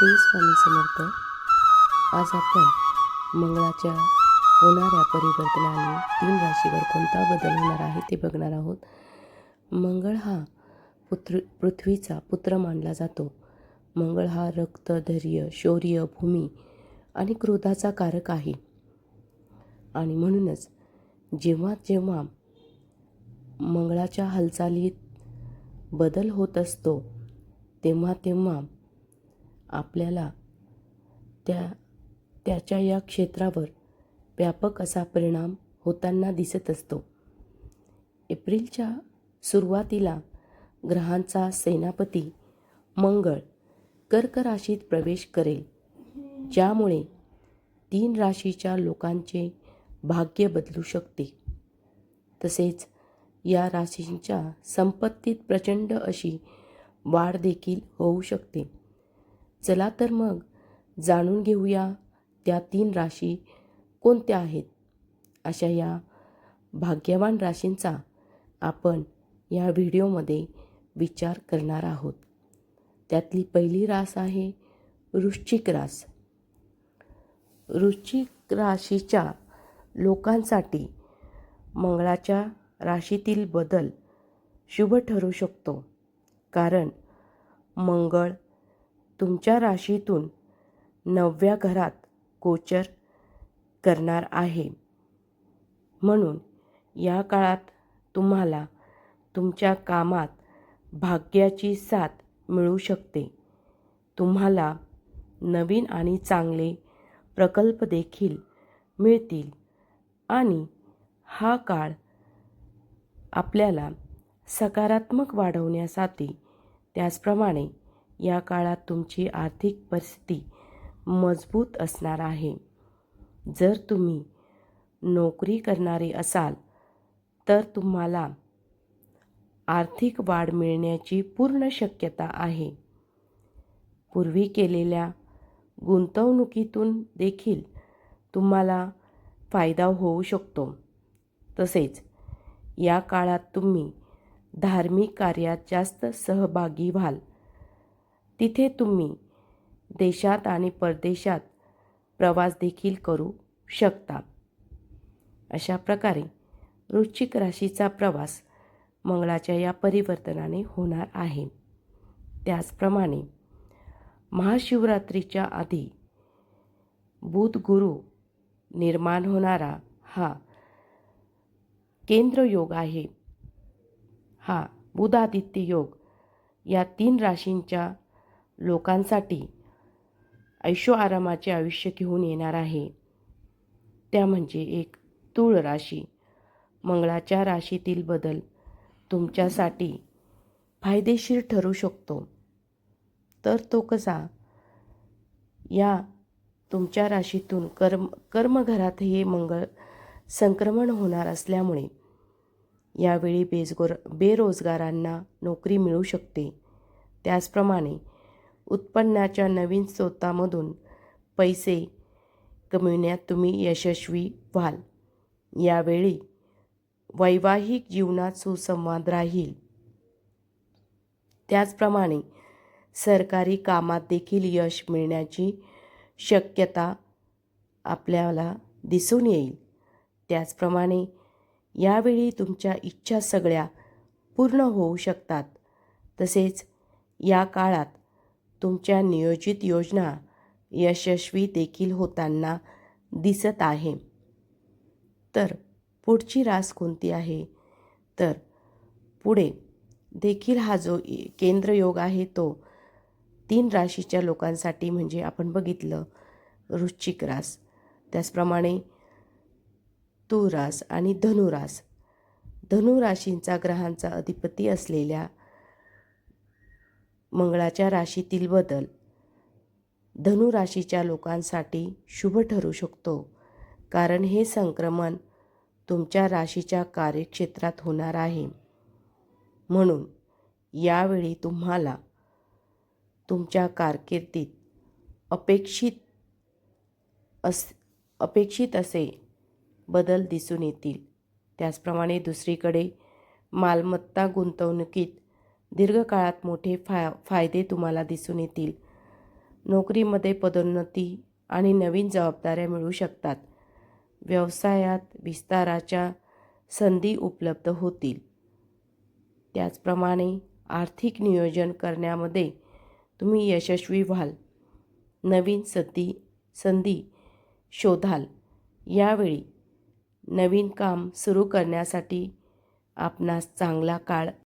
श्री स्वामी समर्थ. आज आपण मंगळाच्या होणाऱ्या परिवर्तनाने तीन राशीवर कोणता बदल होणार आहे ते बघणार आहोत. मंगळ हा पुत्र पृथ्वीचा पुत्र मानला जातो. मंगळ हा रक्त धैर्य शौर्य भूमी आणि क्रोधाचा कारक आहे. आणि म्हणूनच जेव्हा जेव्हा मंगळाच्या हालचालीत बदल होत असतो तेव्हा तेव्हा आपल्याला त्या त्याच्या या क्षेत्रावर व्यापक असा परिणाम होताना दिसत असतो. एप्रिलच्या सुरुवातीला ग्रहांचा सेनापती मंगळ कर्क राशीत प्रवेश करेल ज्यामुळे तीन राशीच्या लोकांचे भाग्य बदलू शकते. तसेच या राशींच्या संपत्तीत प्रचंड अशी वाढ देखील होऊ शकते. चला तर मग जाणून घेऊया त्या तीन राशी कोणत्या आहेत. अशा या भाग्यवान राशींचा आपण या व्हिडिओमध्ये विचार करणार आहोत. त्यातली पहिली रास आहे वृश्चिक रास. वृश्चिक राशीच्या लोकांसाठी मंगळाच्या राशीतील बदल शुभ ठरू शकतो. कारण मंगळ तुमच्या राशीतून नवव्या घरात गोचर करणार आहे. म्हणून या काळात तुम्हाला तुमच्या कामात भाग्याची साथ मिळू शकते. तुम्हाला नवीन आणि चांगले प्रकल्प देखील मिळतील आणि हा काळ आपल्याला सकारात्मक वाढवण्यासाठी त्याचप्रमाणे या काळात तुमची आर्थिक परिस्थिती मजबूत असणार आहे. जर तुम्ही नोकरी करणारे असाल तर तुम्हाला आर्थिक वाढ मिळण्याची पूर्ण शक्यता आहे. पूर्वी केलेल्या गुंतवणुकीतून देखील तुम्हाला फायदा होऊ शकतो. तसेच या काळात तुम्ही धार्मिक कार्यात जास्त सहभागी व्हाल. तिथे तुम्ही देशात आणि परदेशात प्रवास देखील करू शकता. अशा प्रकारे वृश्चिक राशीचा प्रवास मंगळाच्या या परिवर्तनाने होणार आहे. त्याचप्रमाणे महाशिवरात्रीच्या आधी बुध गुरु निर्माण होणारा हा केंद्र योग आहे. हा बुधादित्य योग या तीन राशींच्या लोकांसाठी ऐशो आरामाचे आयुष्य घेऊन येणार आहे. त्या म्हणजे एक तूळ राशी. मंगळाच्या राशीतील बदल तुमच्यासाठी फायदेशीर ठरू शकतो. तर तो कसा? या तुमच्या राशीतून कर्म कर्मघरात हे मंगळ संक्रमण होणार असल्यामुळे यावेळी बेजगोर बेरोजगारांना नोकरी मिळू शकते. त्याचप्रमाणे उत्पन्नाच्या नवीन स्रोतामधून पैसे कमविण्यात तुम्ही यशस्वी व्हाल. यावेळी वैवाहिक जीवनात सुसंवाद राहील. त्याचप्रमाणे सरकारी कामात देखील यश मिळण्याची शक्यता आपल्याला दिसून येईल. त्याचप्रमाणे यावेळी तुमच्या इच्छा सगळ्या पूर्ण होऊ शकतात. तसेच या काळात तुमच्या नियोजित योजना यशस्वी देखील होताना दिसत आहे. तर पुढची रास कोणती आहे? तर पुढे देखील हा जो केंद्रयोग आहे तो तीन राशीच्या लोकांसाठी म्हणजे आपण बघितलं वृश्चिक रास. त्याचप्रमाणे तुरास आणि धनुरास धनुराशींचा ग्रहांचा अधिपती असलेल्या मंगळाच्या राशीतील बदल. धनुराशीच्या लोकांसाठी शुभ ठरू शकतो. कारण हे संक्रमण तुमच्या राशीच्या कार्यक्षेत्रात होणार आहे. म्हणून यावेळी तुम्हाला तुमच्या कारकिर्दीत अपेक्षित अस अपेक्षित असे बदल दिसून येतील. त्याचप्रमाणे दुसरीकडे मालमत्ता गुंतवणुकीत दीर्घकाळात मोठे फाय फायदे तुम्हाला दिसून येतील. नोकरीमध्ये पदोन्नती आणि नवीन जबाबदाऱ्या मिळू शकतात. व्यवसायात विस्ताराच्या संधी उपलब्ध होतील. त्याचप्रमाणे आर्थिक नियोजन करण्यामध्ये तुम्ही यशस्वी व्हाल. नवीन संधी संधी शोधाल. यावेळी नवीन काम सुरू करण्यासाठी आपणास चांगला काळ